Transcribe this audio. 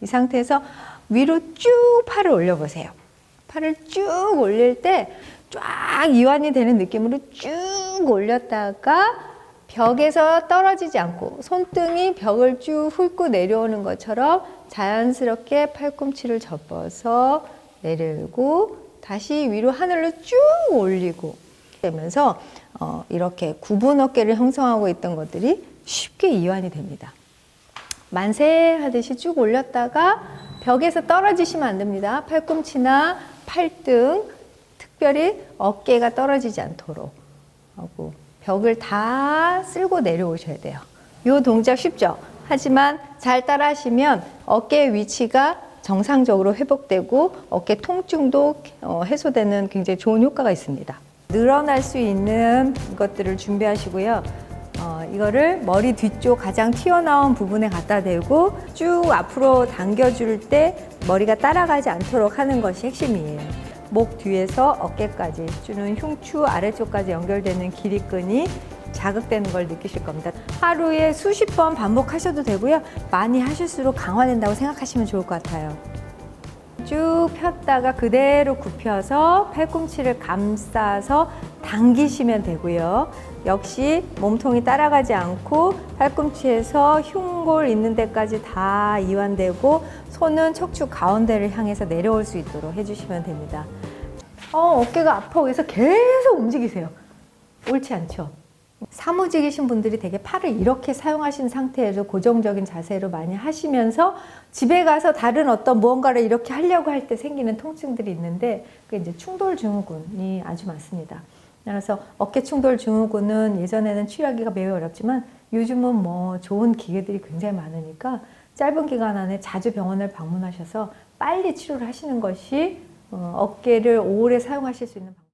이 상태에서 위로 쭉 팔을 올려보세요. 팔을 쭉 올릴 때 쫙 이완이 되는 느낌으로 쭉 올렸다가 벽에서 떨어지지 않고 손등이 벽을 쭉 훑고 내려오는 것처럼 자연스럽게 팔꿈치를 접어서 내려고 다시 위로 하늘로 쭉 올리고 되면서 어, 이렇게 구분 어깨를 형성하고 있던 것들이 쉽게 이완이 됩니다. 만세 하듯이 쭉 올렸다가 벽에서 떨어지시면 안 됩니다. 팔꿈치나 팔등, 특별히 어깨가 떨어지지 않도록 하고 벽을 다 쓸고 내려오셔야 돼요. 이 동작 쉽죠? 하지만 잘 따라 하시면 어깨의 위치가 정상적으로 회복되고 어깨 통증도 어, 해소되는 굉장히 좋은 효과가 있습니다. 늘어날 수 있는 것들을 준비하시고요. 어, 이거를 머리 뒤쪽 가장 튀어나온 부분에 갖다 대고 쭉 앞으로 당겨줄 때 머리가 따라가지 않도록 하는 것이 핵심이에요. 목 뒤에서 어깨까지 주는 흉추 아래쪽까지 연결되는 길이끈이 자극되는 걸 느끼실 겁니다. 하루에 수십 번 반복하셔도 되고요. 많이 하실수록 강화된다고 생각하시면 좋을 것 같아요. 쭉 폈다가 그대로 굽혀서 팔꿈치를 감싸서 당기시면 되고요. 역시 몸통이 따라가지 않고 팔꿈치에서 흉골 있는 데까지 다 이완되고 손은 척추 가운데를 향해서 내려올 수 있도록 해주시면 됩니다. 어, 어깨가 아파 그래서 계속 움직이세요. 옳지 않죠? 사무직이신 분들이 되게 팔을 이렇게 사용하신 상태에서 고정적인 자세로 많이 하시면서 집에 가서 다른 어떤 무언가를 이렇게 하려고 할 때 생기는 통증들이 있는데 그게 이제 충돌 증후군이 아주 많습니다. 그래서 어깨 충돌 증후군은 예전에는 치료하기가 매우 어렵지만 요즘은 뭐 좋은 기계들이 굉장히 많으니까 짧은 기간 안에 자주 병원을 방문하셔서 빨리 치료를 하시는 것이 어, 어깨를 오래 사용하실 수 있는 방법.